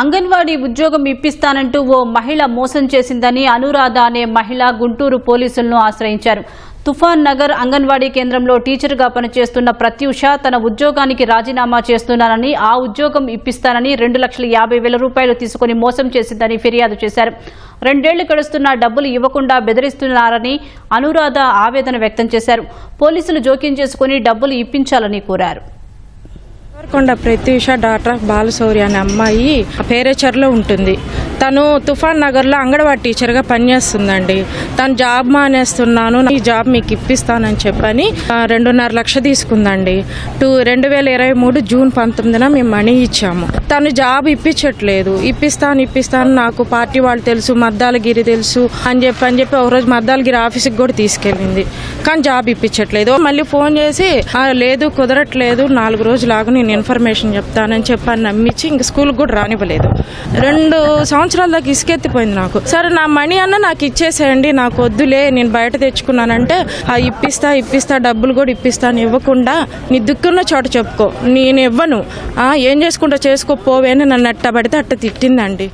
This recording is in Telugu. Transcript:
అంగన్వాడీ ఉద్యోగం ఇప్పిస్తానంటూ ఓ మహిళ మోసం చేసిందని అనురాధ అనే మహిళ గుంటూరు పోలీసులను ఆశ్రయించారు. తుఫాన్ నగర్ అంగన్వాడీ కేంద్రంలో టీచర్గా పనిచేస్తున్న ప్రత్యూష తన ఉద్యోగానికి రాజీనామా చేస్తున్నానని ఆ ఉద్యోగం ఇప్పిస్తానని రెండు లక్షల యాభై వేల రూపాయలు తీసుకుని మోసం చేసిందని ఫిర్యాదు చేశారు. రెండేళ్ళు గడుస్తున్నా డబ్బులు ఇవ్వకుండా బెదిరిస్తున్నారని అనురాధ ఆవేదన వ్యక్తం చేశారు. పోలీసులు జోక్యం చేసుకుని డబ్బులు ఇప్పించాలని కోరారు. కొండ ప్రత్యూష డాక్టర్ ఆఫ్ బాలశౌర్య అనే అమ్మాయి పేరేచర్లో ఉంటుంది. తను తుఫాన్ నగర్లో అంగన్వాడీ టీచర్గా పనిచేస్తుందండి. తను జాబ్ మానేస్తున్నాను ఈ జాబ్ మీకు ఇప్పిస్తానని చెప్పని రెండున్నర లక్ష తీసుకుందండి. టూ రెండు వేల ఇరవై మూడు జూన్ పంతొమ్మిదిన మేము మనీ ఇచ్చాము. తను జాబ్ ఇప్పించట్లేదు. ఇప్పిస్తాను ఇప్పిస్తాను నాకు పార్టీ వాళ్ళు తెలుసు మద్దాలగిరి తెలుసు అని చెప్పి అని చెప్పి ఒకరోజు మద్దాలగిరి ఆఫీస్కి కూడా తీసుకెళ్ళింది. కానీ జాబ్ ఇప్పించట్లేదు. మళ్ళీ ఫోన్ చేసి లేదు కుదరట్లేదు నాలుగు రోజులు ఆగు నేను ఇన్ఫర్మేషన్ చెప్తానని చెప్పి అని నమ్మించి ఇంక స్కూల్కి కూడా రానివ్వలేదు. రెండు సంవత్సరాల దాకా ఇసుకెత్తిపోయింది నాకు. సరే నా మనీ అన్న నాకు ఇచ్చేసేయండి నాకు వద్దులే నేను బయట తెచ్చుకున్నానంటే ఆ ఇప్పిస్తా ఇప్పిస్తా డబ్బులు కూడా ఇప్పిస్తాను ఇవ్వకుండా నీ దుక్కున్న చోట చెప్పుకో. నేను ఇవ్వను. ఏం చేసుకుంటా చేసుకో అని నన్ను అట్ట పడితే అట్ట తిట్టిందండి.